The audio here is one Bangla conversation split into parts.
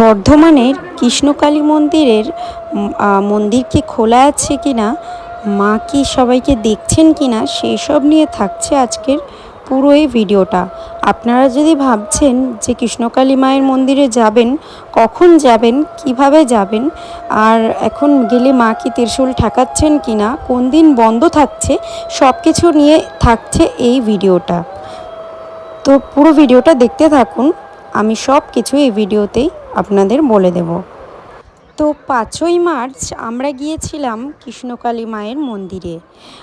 বর্ধমানের কৃষ্ণকালী মন্দিরের মন্দির কি খোলা আছে কি না মা কি সবাইকে দেখছেন কিনা সেই সব নিয়ে থাকছে আজকের পুরো এই ভিডিওটা। আপনারা যদি ভাবছেন যে কৃষ্ণকালী মায়ের মন্দিরে যাবেন, কখন যাবেন, কীভাবে যাবেন, আর এখন গেলে মা কি ত্রিশূল ঠেকাচ্ছেন কিনা, কোন দিন বন্ধ থাকছে সব কিছু নিয়ে থাকছে এই ভিডিওটা। তো পুরো ভিডিওটা দেখতে থাকুন, আমি সব কিছু এই ভিডিওতেই আপনাদের বলে দেব। তো পাঁচই মার্চ আমরা গিয়েছিলাম কৃষ্ণকালী মায়ের মন্দিরে।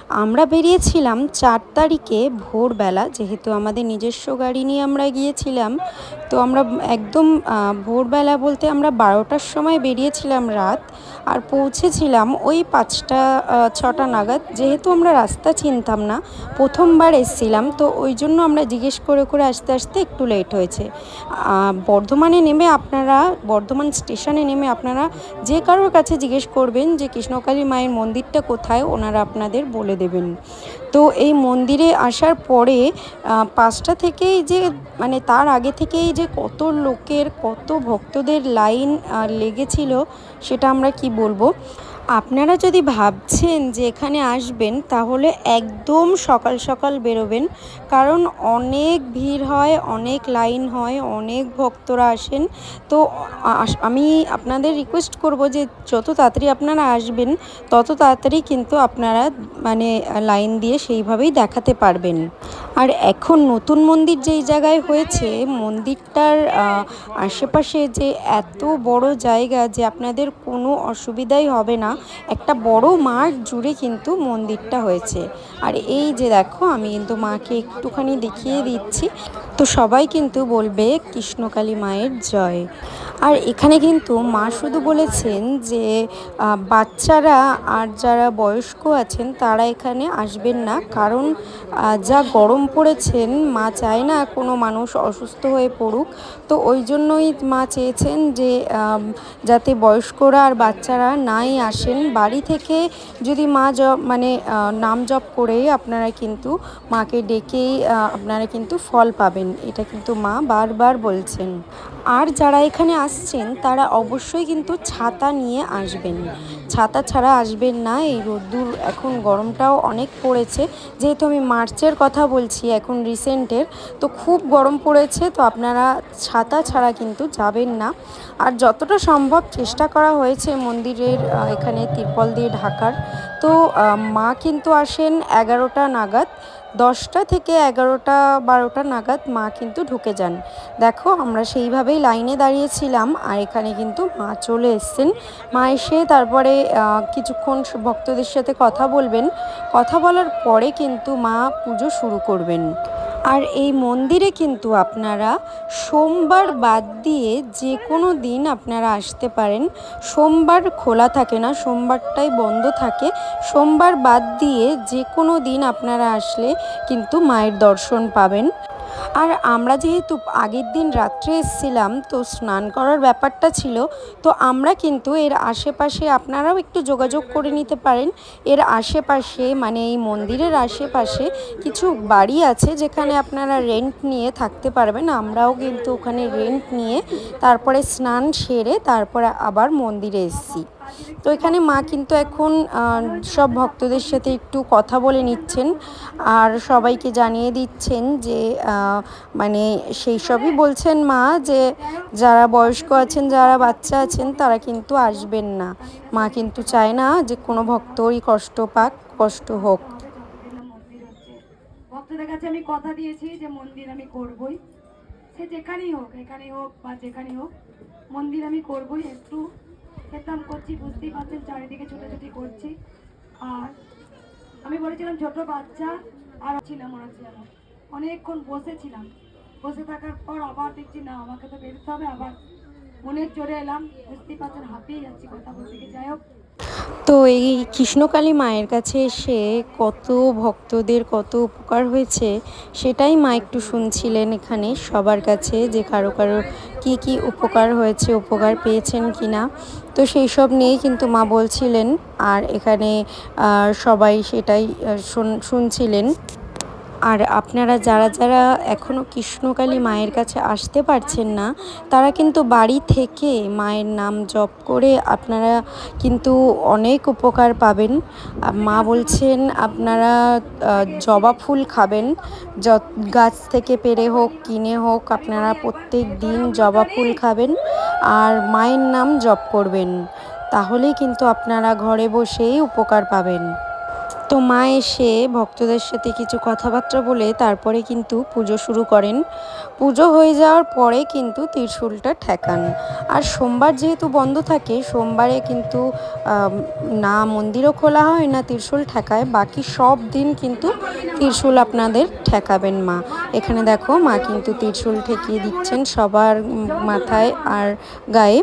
আমরা বেরিয়েছিলাম চার তারিখে ভোরবেলা, যেহেতু আমাদের নিজস্ব গাড়ি নিয়ে আমরা গিয়েছিলাম তো আমরা একদম ভোরবেলা বলতে আমরা বারোটার সময় বেরিয়েছিলাম রাত আর পৌঁছেছিলাম ওই পাঁচটা ছটা নাগাদ। যেহেতু আমরা রাস্তা চিনতাম না, প্রথমবার এসছিলাম, তো ওই জন্য আমরা জিজ্ঞেস করে করে আসতে আসতে একটু লেট হয়েছে। বর্ধমানে নেমে আপনারা, বর্ধমান স্টেশনে নেমে আপনারা যে কারোর কাছে জিজ্ঞেস করবেন যে, কৃষ্ণকালী মায়ের মন্দিরটা কোথায়? ওনারা আপনাদের বলে দেবেন। তো এই মন্দিরে আসার পরে পাঁচটা থেকেই যে মানে তার আগে থেকেই যে কত লোকের, কত ভক্তদের লাইন লেগেছিল, সেটা আমরা কি বলব? আপনারা যদি ভাবছেন যে এখানে আসবেন, তাহলে একদম সকাল সকাল বেরোবেন। কারণ অনেক ভিড় হয়, অনেক লাইন হয়, অনেক ভক্তরা আসেন। তো আমি আপনাদের রিকোয়েস্ট করব যে যত তাড়াতাড়ি আপনারা আসবেন, তত তাড়াতাড়ি কিন্তু আপনারা মানে লাইন দিয়ে সেইভাবেই দেখাতে পারবেন। আর এখন নতুন মন্দির যেই জায়গায় হয়েছে, মন্দিরটার আশেপাশে যে এত বড় জায়গা যে আপনাদের কোনো অসুবিধাই হবে না। একটা বড় মাঠ জুড়ে কিন্তু মন্দিরটা হয়েছে। আর এই যে দেখো, আমি কিন্তু মাকে একটুখানি দেখিয়ে দিচ্ছি। তো সবাই কিন্তু বলবে, কৃষ্ণকালী মায়ের জয়। আর এখানে কিন্তু মা শুধু বলেছেন যে বাচ্চারা আর যারা বয়স্ক আছেন তারা এখানে আসবেন না। কারণ যা গরম পড়েছেন, মা চায় না কোনো মানুষ অসুস্থ হয়ে পড়ুক। তো ওই জন্যই মা চেয়েছেন যে যাতে বয়স্করা আর বাচ্চারা নাই আসেন। বাড়ি থেকে যদি মা জপ মানে নাম জপ করে আপনারা কিন্তু মাকে ডেকেই আপনারা কিন্তু ফল পাবেন। এটা কিন্তু মা বারবার বলছেন। আর যারা এখানে আসছেন, তারা অবশ্যই কিন্তু ছাতা নিয়ে আসবেন। ছাতা ছাড়া আসবেন না, এই রোদ্দুর এখন গরমটাও অনেক পড়েছে। যেহেতু আমি মার্চের কথা বলছি, এখন রিসেন্টের, তো খুব গরম পড়েছে, তো আপনারা ছাতা ছাড়া কিন্তু যাবেন না। আর যতটা সম্ভব চেষ্টা করা হয়েছে মন্দিরের এখানে তিরপল দিয়ে ঢাকার। তো মা কিন্তু আসেন এগারোটা নাগাদ দশটা থেকে এগারোটা, বারোটা নাগাদ মা কিন্তু ঢুকে যান। দেখো, আমরা সেইভাবেই লাইনে দাঁড়িয়েছিলাম আর এখানে কিন্তু মা চলে এসছেন। মা এসে তারপরে কিছুক্ষণ ভক্তদের সাথে কথা বলবেন। কথা বলার পরে কিন্তু মা পুজো শুরু করবেন। আর এই মন্দিরে কিন্তু আপনারা সোমবার বাদ দিয়ে যে কোনো দিন আপনারা আসতে পারেন। সোমবার খোলা থাকে না, সোমবারটাই বন্ধ থাকে। সোমবার বাদ দিয়ে যে কোনো দিন আপনারা আসলে কিন্তু মায়ের দর্শন পাবেন। আর আমরা যেহেতু আগের দিন রাত্রে এসেছিলাম, তো স্নান করার ব্যাপারটা ছিল, তো আমরা কিন্তু এর আশেপাশে আপনারাও একটু যোগাযোগ করে নিতে পারেন। এর আশেপাশে মানে এই মন্দিরের আশেপাশে কিছু বাড়ি আছে যেখানে আপনারা রেন্ট নিয়ে থাকতে পারবেন। আমরাও কিন্তু ওখানে রেন্ট নিয়ে তারপরে স্নান সেরে তারপরে আবার মন্দিরে এসেছি। তো এখানে মা কিন্তু এখন সব ভক্তদের সাথে একটু কথা বলে নিচ্ছেন আর সবাইকে জানিয়ে দিচ্ছেন যে মানে সেই সবই বলছেন মা যে, যারা বয়স্ক আছেন, যারা বাচ্চা আছেন, তারা কিন্তু আসবেন না। মা কিন্তু চায় না যে কোনো ভক্তই কষ্ট পাক, কষ্ট হোক। ভক্তদের কাছে আমি কথা দিয়েছি যে, মন্দির আমি করবই। সে যেখানেই হোক, এখানেই হোক বা যেখানেই হোক, মন্দির আমি করবই, একটু খেতাম, করছি, বুঝতেই পারছেন, চারিদিকে ছোটাছুটি করছি। আর আমি বলেছিলাম, ছোট বাচ্চা, আর ছিলাম, ওরা ছিলাম অনেকক্ষণ বসেছিলাম। বসে থাকার পর আবার দেখছি, না, আমাকে তো বেরোতে হবে। আবার মনে চড়ে এলাম, বুঝতেই পারছেন হাঁপিয়ে যাচ্ছি, কথা বলতে গিয়ে। যাই হোক তো এই কৃষ্ণকালী মায়ের কাছে এসে কত ভক্তদের কত উপকার হয়েছে, সেটাই মা একটু শুনছিলেন এখানে সবার কাছে যে কারও কারও কি কি উপকার হয়েছে, উপকার পেয়েছেন কি না তো সেই সব নিয়েই কিন্তু মা বলছিলেন আর এখানে সবাই সেটাই শুনছিলেন। আর আপনারা যারা যারা এখনও কৃষ্ণকালী মায়ের কাছে আসতে পারছেন না, তারা কিন্তু বাড়ি থেকে মায়ের নাম জপ করে আপনারা কিন্তু অনেক উপকার পাবেন। মা বলছেন, আপনারা জবা ফুল খাবেন। গাছ থেকে পেরে হোক, কিনে হোক, আপনারা প্রত্যেক দিন জবা ফুল খাবেন আর মায়ের নাম জপ করবেন। তাহলেই কিন্তু আপনারা ঘরে বসেই উপকার পাবেন। তো মা এসে ভক্তদের সাথে কিছু কথাবার্তা বলে তারপরে কিন্তু পুজো শুরু করেন। পুজো হয়ে যাওয়ার পরে কিন্তু ত্রিশূলটা ঠেকান। আর সোমবার যেহেতু বন্ধ থাকে, সোমবারে কিন্তু না মন্দিরও খোলা হয়, না ত্রিশূল ঠেকায়। বাকি সব দিন কিন্তু ত্রিশূল আপনাদের ঠেকাবেন মা। এখানে দেখো মা কিন্তু ত্রিশূল ঠেকিয়ে দিচ্ছেন সবার মাথায় আর গায়ে।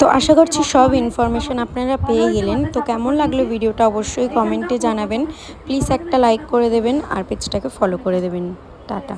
তো আশা করছি সব ইনফরমেশন আপনারা পেয়ে গেলেন। তো কেমন লাগল ভিডিওটা অবশ্যই কমেন্টে জানাবেন। প্লিজ একটা লাইক করে দেবেন আর পেজটাকে ফলো করে দেবেন। টাটা।